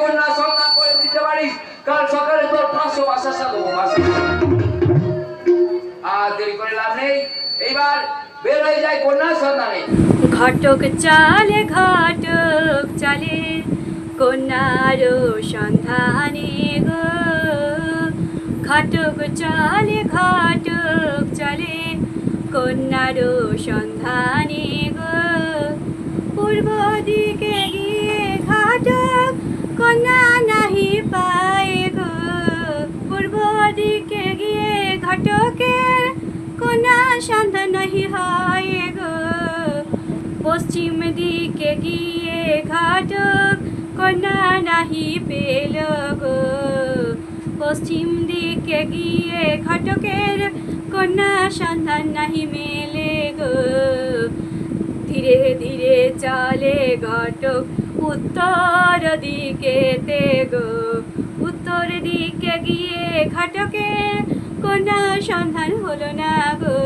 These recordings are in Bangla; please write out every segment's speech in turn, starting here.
কন্যা সন্ধান করে দিতে পারিস, কাল সকালে তোর পাঁচশো বাসার সাথে আর দেরি করে লাভ নেই। এইবার বের হয়ে যায় কন্যা ঘটক চালে ঘটক চালে, কন্যার সন্ধানে গো। ঘটক চালে ঘটক চালে, কন্যার সন্ধানে গো। পূর্ব দিকে গিয়ে ঘটক কন্যা নাহি পায় গো। পূর্ব দিকে গিয়ে ঘটকের কন্যা সন্ধান নাহি হয় গো। পশ্চিম দিকে গিয়ে ঘটক কন্যা নাহি পেল গো। পশ্চিম দিকে গিয়ে ঘটকের কন্যা সন্ধান নাহি মেলে গো। ধীরে ধীরে চলে ঘটক উত্তর দিকেতে গো উত্তর দিকে গিয়ে ঘটকের কন্যা সন্ধান হলো না গো?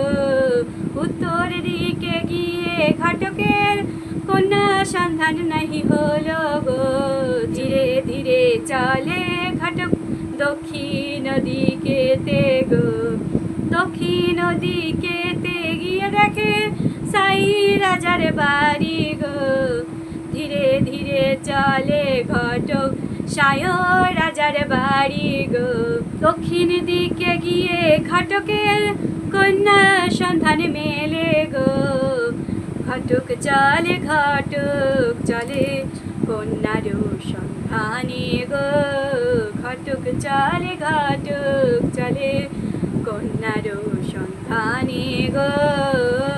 উত্তর দিকে গিয়ে ঘটকের কন্যা সন্ধান নাহি হলো গো? ধীরে ধীরে চলে ঘটক দক্ষিণ দিকেতে গো দক্ষিণ দিকে তে গিয়ে দেখে সাই রাজার বাড়ি গো। ধীরে চলে ঘটক। সায় রাজার বাড়ি গো। দক্ষিণ দিকে গিয়ে ঘটকের কন্যা সন্ধান মেলে গো। ঘটক চলে ঘটক চলে, কন্যার সন্ধানে গো। ঘটক চলে ঘটক চলে, কন্যার সন্ধানে গো।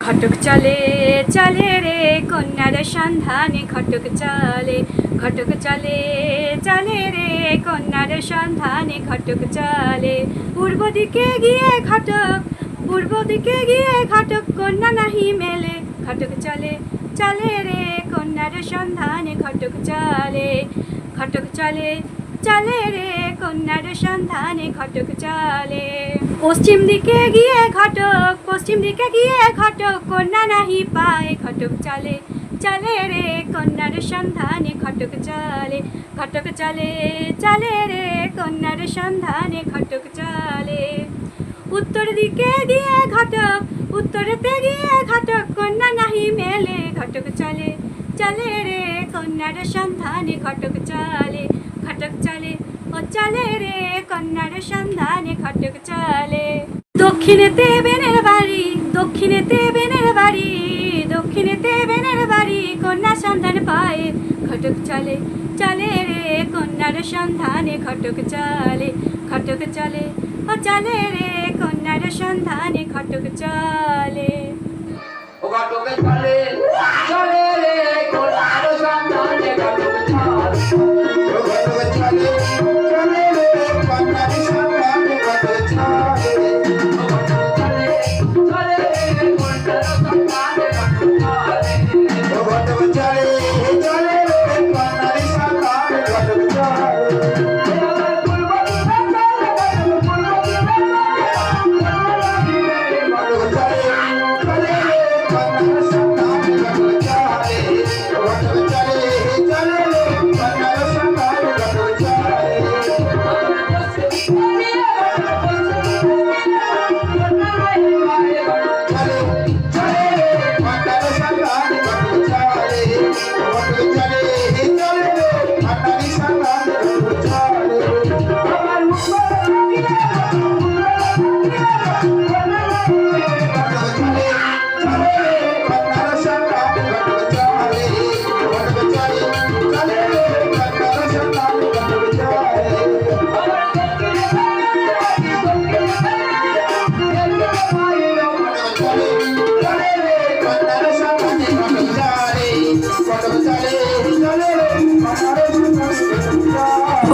ঘটক চলে চলে রে কন্যার সন্ধানে ঘটক চলে ঘটক চলে চলে রে কন্যার সন্ধানে ঘটক চলে। পূর্ব দিকে গিয়ে ঘটক, পূর্ব দিকে গিয়ে ঘটক, কন্যা নাহি মেলে, ঘটক চলে চলে রে কন্যার সন্ধানে ঘটক চলে ঘটক চলে চলে রে কন্যার সন্ধানে ঘটক চলে। পশ্চিম দিকে গিয়ে ঘটক, পশ্চিম দিকে গিয়ে ঘটক, কন্যা নাহি পায়, ঘটক চলে চলে রে, কন্যার সন্ধানে ঘটক চলে ঘটক চলে চলে রে, কন্যার সন্ধানে ঘটক চলে। উত্তর দিকে গিয়ে ঘটক, উত্তরেতে গিয়ে ঘটক, কন্যা নাহি মেলে, ঘটক চলে চলে রে, কন্যার সন্ধানে ঘটক চলে ঘটক চলে ও চলে রে, কন্যার সন্ধানে ঘটক চলে। দক্ষিণেতে বেনের বাড়ি, দক্ষিণেতে বেনের বাড়ি, দক্ষিণেতে বেনের বাড়ি, কন্যা সন্ধান পায়, ঘটক চলে চলে রে, কন্যার সন্ধানে ঘটক চলে ঘটক চলে। ও চলে রে, কন্যার সন্ধানে ঘটক চলে। ও ঘটকে চলে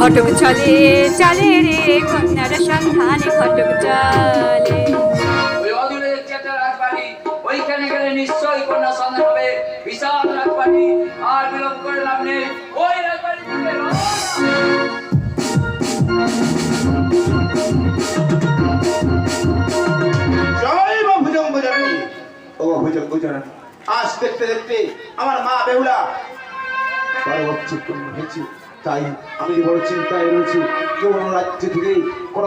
ঘটক চলে চলে রে কন্যার সন্ধানে ঘটক চলে। ওই অদূরে দেখছি একটা রাজবাড়ি ওইখানে গেলে নিশ্চয়ই কন্যা সন্ধান হবে। বিশাল রাজবাড়ি আর বিলম্ব করে লাভ নেই। ওই রাজবাড়ি জয় মা ভুজঙ্গ জননী। ও ভুজঙ্গ জননী আজ দেখতে দেখতে আমার মা বেহুলা। অচ্ছুন্ন হয়েছে। তাই আমি বড় চিন্তায় রয়েছি। কোন রাজ্য থেকে কোন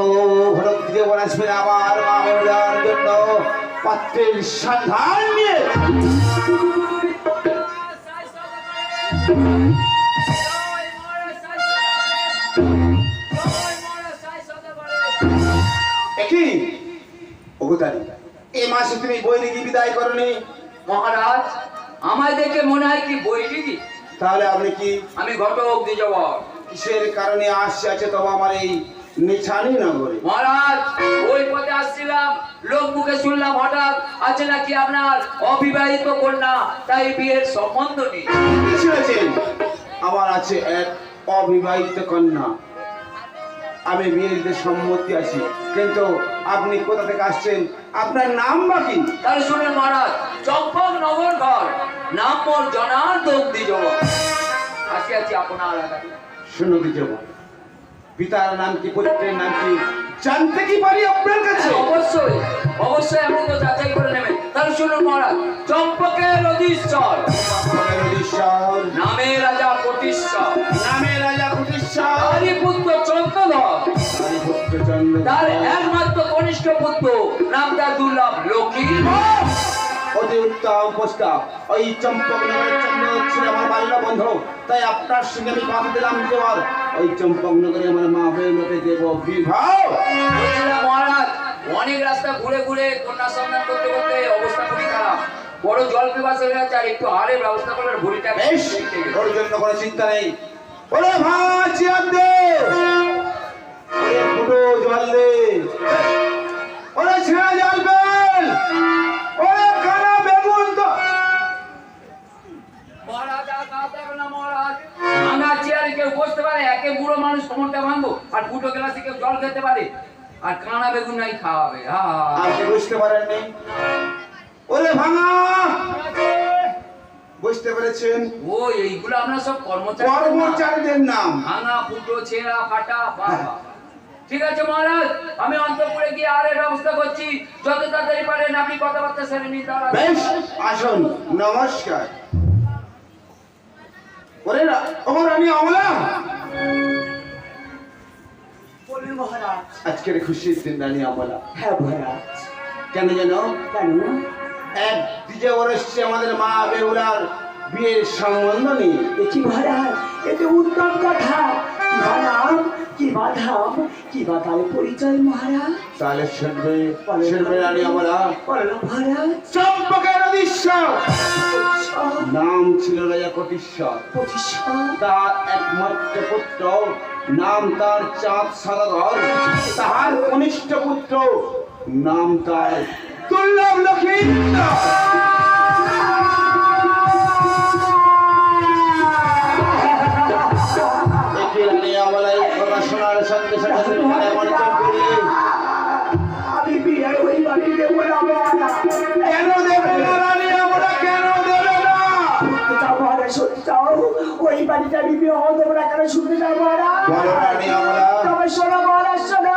ঘটক থেকে আসবে আমার মা বেহুলার জন্য। পাত্রের সন্ধান নিয়ে। মহারাজ, আমায় দেখে মনে হয় কি বৈরিকি তাহলে আপনি কি আমি ঘটক দ্বিজবর কিসের কারণে আসছে আছে তবে আমার এই নিছানি নগরে মহারাজ ওই পথে আসছিলাম লোক মুখে শুনলাম হঠাৎ আছে নাকি আপনার অবিবাহিত কন্যা তাই বিয়ের সম্বন্ধ নেই। শুনেছেন? আমার আছে এক অবিবাহিত কন্যা। আমি বিয়ের দিতে সম্মতি আছি কিন্তু আপনি কোথা থেকে আসছেন? আপনার নাম বা কি? তাহলে শুনেন মহারাজ চম্পক নগর নাম মোর দ্বিজবর আসি আছি আপনার শুনো পিতার নাম কি পুত্রের নাম কি জানতে কি পারি আপনার কাছে? হ্যাঁ, অবশ্যই অবশ্যই আপনি তো যাচাই করে নেবেন। তাহলে শুনুন মহারাজ চম্পকের অধীশ্বর। নামে রাজা প্রতিষ্ঠা। নামে রাজা কুটিশ্বর তারই পুত্র চন্দ্রধর তারই পুত্র চন্দ্র তার একমাত্র কনিষ্ঠ পুত্র নাম তার দুর্লভ লক্ষ্মী। অতি উত্তম ওই চম্পক নগরের চন্দ্র ছিল আমার বাল্য বন্ধু। তাই আপনার সঙ্গে আমি কথা দিলাম দেওয়ার ওই চম্পক নগরে আমার মা বেরোতে দেব বিবাহ মহারাজ অনেক রাস্তা ঘুরে ঘুরে কন্যা সন্ধান করতে করতে অবস্থা খুবই খারাপ। বড় জল পিপাসা হয়ে আর একটু হারের ব্যবস্থা করলে ভুড়িটা বেশ ওর জন্য কোনো চিন্তা নেই। ওরে ভাই পেরেছেন ও এইগুলো আমরা সব কর্মচারী কর্মচারীদের নাম। ভাঙা ফুটো ছেঁড়া ফাটা বাবা ঠিক আছে মহারাজ আমি অন্তপুরে গিয়ে আর এর ব্যবস্থা করছি। যত তাড়াতাড়ি পারেন আপনি কথাবার্তা সেরে নিন বেশ আসুন। নমস্কার। ওরে রা- ও রানী অমলা। বলুন মহারাজ। আজকের খুশির দিন রানী অমলা। হ্যাঁ মহারাজ। কেন যেন? কেন? এক দ্বিতীয় বর্ষে আমাদের মা বেহুলার বিয়ের সম্বন্ধ নেই। দেখি মহারাজ এ তো উত্তম কথা। কি বাদাম কি বাদাম কি বাদাম পরিচয় মহারাজ? তাহলে শুনবে শুনবে রানী অমলা। মহারাজ। চম্পকের অদৃশ্য নাম ছিল রাজা কটিশ্বর। তার একমাত্র পুত্র। নাম তার চাঁদ সদাগর তাহার কনিষ্ঠ পুত্র। নাম তার দুর্লভ লক্ষিন্দর। শুনতে মহারাজ তবে শোনো মহারাজ শোনো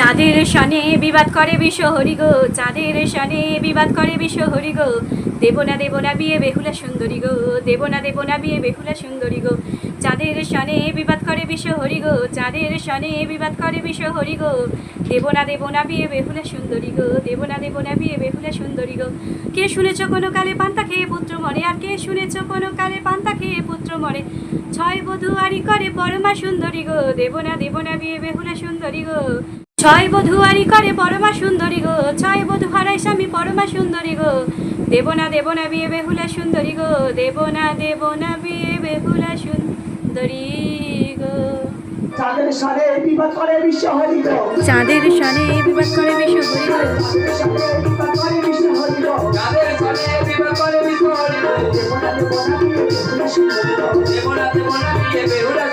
চাঁদের সনে বিবাদ করে বিশ্ব হরি গো চাঁদের সনে বিবাদ করে বিশ্ব হরি গো। দেব না দেব না বিয়ে বেহুলা সুন্দরী গো দেব না দেব না বিয়ে বেহুলা সুন্দরী গো। চাঁদের সনে বিবাদ করে বিশ্ব হরি গো চাঁদের সনে বিবাদ করে বিশ্ব হরি গো। দেব না দেব না বিয়ে বেহুলা সুন্দরী গো দেব না দেব না বিয়ে বেহুলা সুন্দরী গো। কে শুনেছ কোনো কালে পান্তা খেয়ে পুত্র মরে আর কে শুনেছ কোনো কালে পান্তা খেয়ে পুত্র মরে ছয় বধুয়ারি করে পরমা সুন্দরী গো দেব না দেব না বিয়ে বেহুলা সুন্দরী গো। ছয় বধুয়ারি করে পরমা সুন্দরী গো ছয় বধু হারাই স্বামী পরমা সুন্দরী গো। দেব না দেব না বিয়ে বেহুলা সুন্দরী গো দেব না দেব না বিয়ে বেহুলা সুন্দরী গো। তাদের সাথে বিবাদ করে বিশ্ব হরি গো। চাঁদের সনে বিবাদ করে বেশ হরি গো তাদের বিবাদ করে বিশ্ব হরি বেহুরা বেহুরা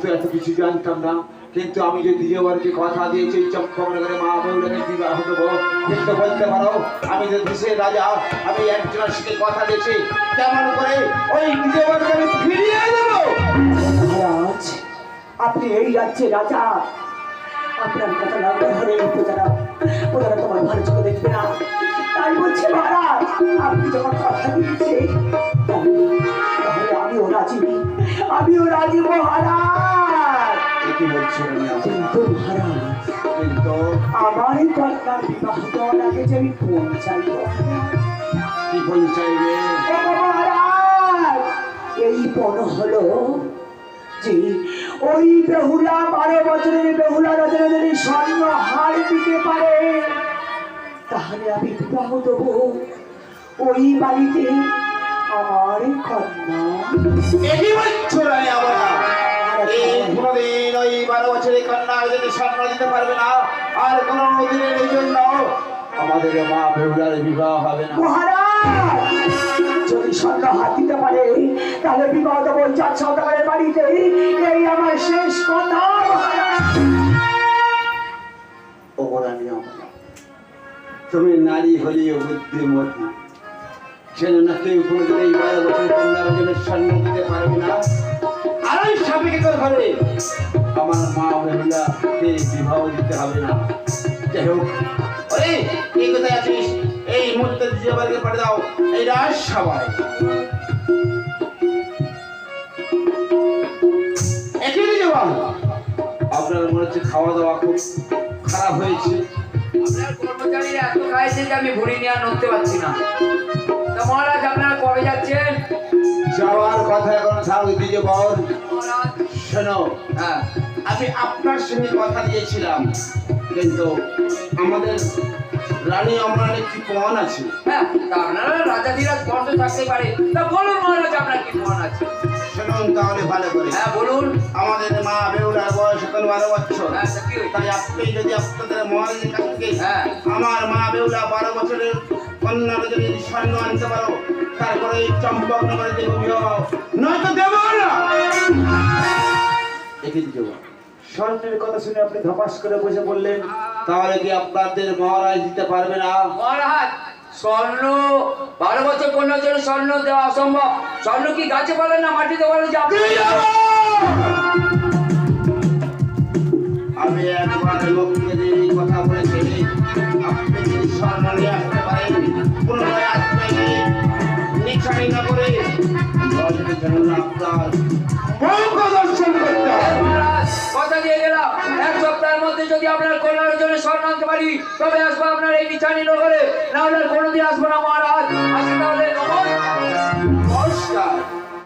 তো এত কিছু জানতাম না। কিন্তু আমি যে দ্বিতীয়বারকে কথা দিয়েছি চম্পকনগরে মা বউরাকে বিবাহ দেবো, কিন্তু বলতে পারো, আমি যে দেশের রাজা, আমি একজনের সাথে কথা দিয়েছি, কেমন করে ওই দ্বিতীয়বারকে আমি ফিরিয়ে দেবো? আপনি এই রাজ্যের রাজা। আপনার কথা না তোমার ভালো চোখে দেখবে না। তাই বলছে মহারাজ, আপনি যখন কথা তাহলে আমিও রাজি। আমিও রাজি মহারাজ। কি বলছো রানী আমার? কিন্তু মহারাজ কিন্তু? আমার কন্যার বিবাহ দেওয়ার আগে যে আমি ফোন চাইব। কি ফল চাইবে? মহারাজ এই পণ হলো যে ওই বেহুলা বারো বছরের বেহুলা রচনা যদি স্বর্ণ হার দিতে পারে। তাহলে আমি বিবাহ দেবো। ওই বাড়িতে আমার কন্যা। একই বলছো রানী আমার এই কোনোদিন ওই বারো বছরের কন্যা যদি স্বপ্ন দিতে পারবে না। আর কোনো দিনের এই জন্য আমাদের মা বেহুলার বিবাহ হবে না। যদি স্বর্ণ হাত দিতে পারে তাহলে বিবাহ দেবো চার সৌদাগরের বাড়িতে। এই আমার শেষ কথা তুমি নারী হলেও বুদ্ধিমতী। সেজন্য কেউ কোনোদিন এই বারো বছর কন্যার জন্য স্বর্ণ দিতে পারবে না। আর স্বামীকে ঘরে আমার মা বেহুলাকে বিবাহ দিতে হবে না? যাই হোক, ওরে, এই কোথায় আছিস? এই মুহূর্তে দ্বিতীয় পাঠিয়ে দাও। এই রাজ সবাই আপনার মনে হচ্ছে খাওয়া দাওয়া খুব খারাপ হয়েছে। আপনার কর্মচারীরা এত খাইছে যে আমি ভুড়ি নিয়ে আর নড়তে পারছি না। তা মহারাজ আপনারা কবে যাচ্ছেন? যাওয়ার কথা এখন থাকবে দিকে বল শোনো হ্যাঁ। আমি আপনার সঙ্গে কথা দিয়েছিলাম কিন্তু আমাদের রানী আমার একটি প্রমাণ আছে? হ্যাঁ আপনারা রাজা ধীরাজ বন্ধ থাকতে পারে। তা বলুন মহারাজ আপনার কি মন আছে? শুনুন তাহলে ভালো করে। হ্যাঁ বলুন। আমাদের মা বেউলার বয়স এখন বারো বছর। হ্যাঁ কি? তাই আপনি যদি আপনাদের মহারাজের কাছ হ্যাঁ। আমার মা বেউলা বারো বছরের কন্যার যদি স্বর্ণ আনতে পারো। তারপরে এই চম্পক নগরে দেব বিবাহ নয়তো দেব না। দেখে দিতে স্বর্ণের কথা শুনে আপনি ধপাস করে বসে বললেন তাহলে কি আপনাদের মহারাজ দিতে পারবে না? মহারাজ স্বর্ণ বারো বছর কন্যার জন্য স্বর্ণ দেওয়া অসম্ভব। স্বর্ণ কি গাছে বলে না মাটিতে বলে যে আপনার এক সপ্তাহের মধ্যে যদি আপনার কন্যার জন্য পারি, তবে আসব আপনার এই নিচানি নগরে। না হলে কোনোদিন আসব না, মহারাজ। আসলে তাহলে নমস্কার